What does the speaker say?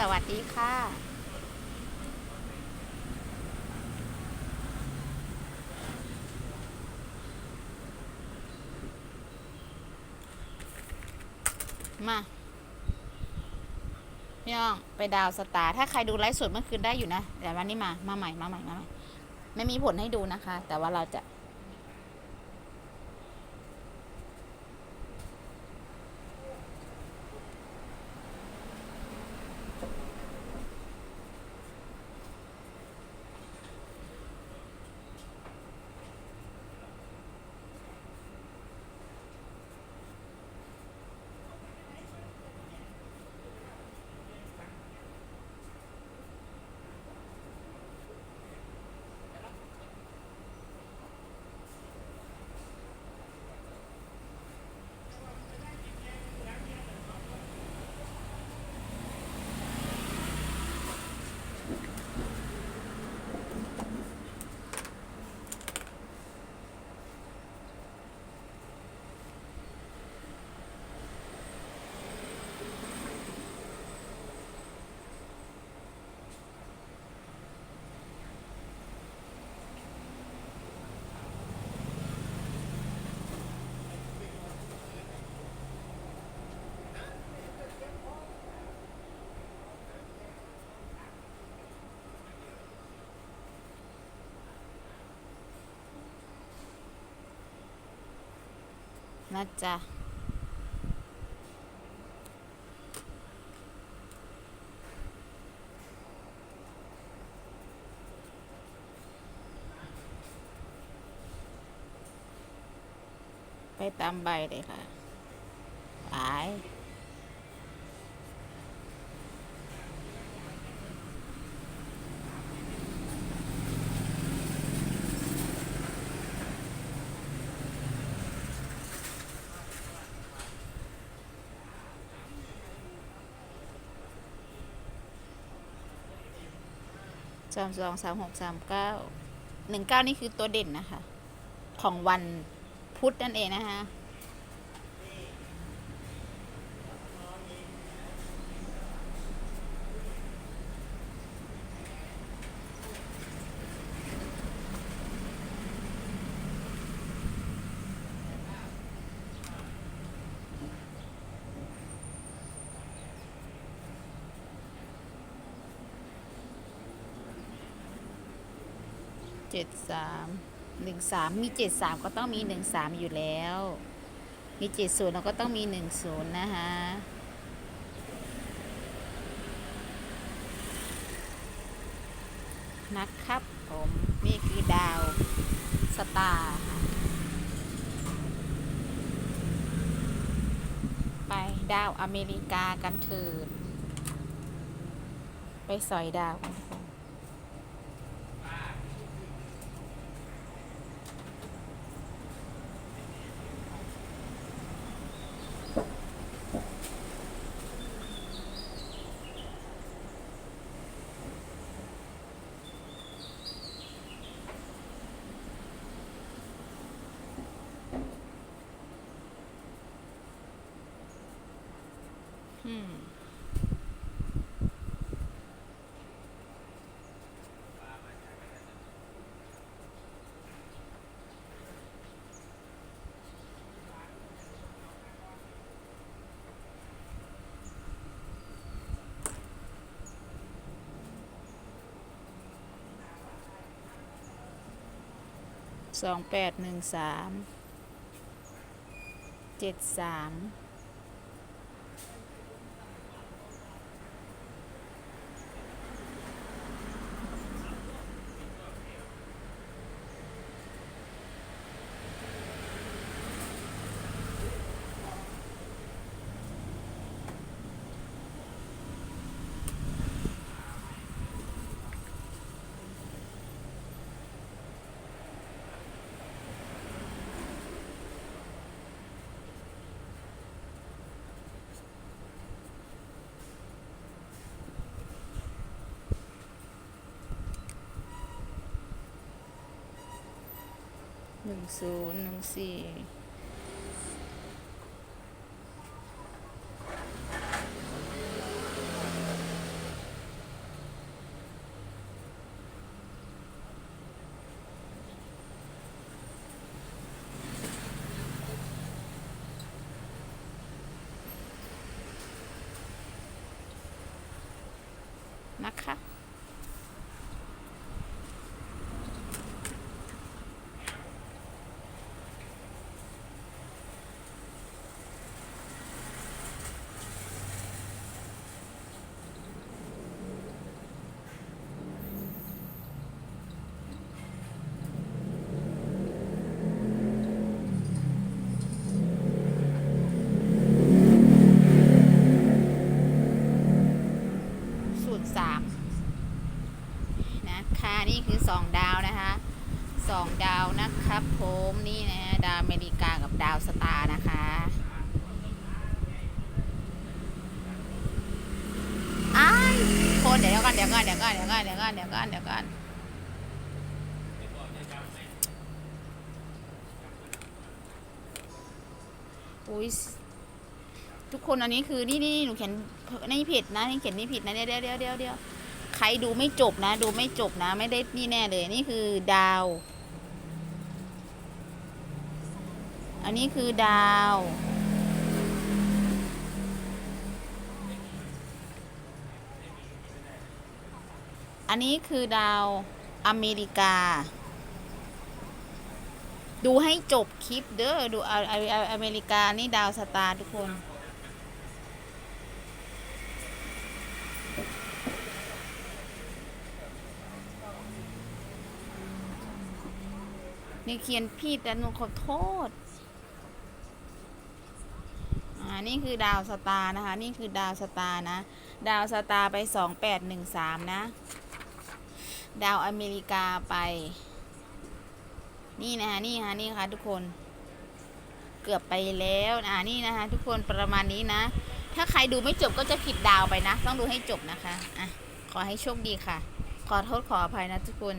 สวัสดีค่ะมาพี่น้องไปดาวสตาร์ถ้าใครดูไลฟ์สดเมื่อคืนได้อยู่นะเดี๋ยววันนี้มามาใหม่มาใหม่มาใหม่ ไม่มีผลให้ดูนะคะ แต่ว่าเราจะ นะจ๊ะไปตามใบเลยค่ะไป สามสองสามหกสามเก้าหนึ่งเก้านี่คือตัวเด่นนะคะ ของวันพุธนั่นเองนะคะ เจ็ดสามหนึ่งสามมีเจ็ดสามก็ต้องมีหนึ่งสามอยู่แล้ว มีเจ็ดศูนย์เราก็ต้องมีหนึ่งศูนย์นะคะนะครับผมนี่คือดาวสตาร์ไปดาวอเมริกากันเถิดไปสอยดาวกัน สองแปดหนึ่งสามเจ็ดสาม หนึ่งศูนย์หนึ่งสี่นะคะ คือสองดาวนะคะสองดาวนะครับผมนี่นะดาวอเมริกากับดาวสตาร์นะคะอ้ายคนเดี๋ยวก่อนเดี๋ยวก่อนเดี๋ยวก่อนเดี๋ยวก่อนเดี๋ยวก่อนเดี๋ยวก่อนเดี๋ยวก่อนอุ้ยทุกคนอันนี้คือนี่นี่หนูเขียนในผิดนะนี่เขียนนี่ผิดนะเดี๋ยวเดี๋ยวเดี๋ยวเดี๋ยว ครดูไม่จบนะ ดูไม่จบนะ ไม่ได้นี่แน่เลย นี่คือดาว อันนี้คือดาว อันนี้คือดาวอเมริกา ดูให้จบคลิปเด้อ ดูอเมริกา นี่ดาวสตาร์ทุกคน นี่เขียนผิดแต่หนูขอโทษ อ่า นี่คือดาวสตาร์นะคะ นี่คือดาวสตาร์นะ ดาวสตาร์ไปสองแปดหนึ่งสามนะ ดาวอเมริกาไป นี่นะคะ นี่ค่ะ นี่ค่ะทุกคน เกือบไปแล้ว อ่า นี่นะคะ ทุกคนประมาณนี้นะ ถ้าใครดูไม่จบก็จะผิดดาวไปนะ ต้องดูให้จบนะคะ อะ ขอให้โชคดีค่ะ ขอโทษขออภัยนะทุกคน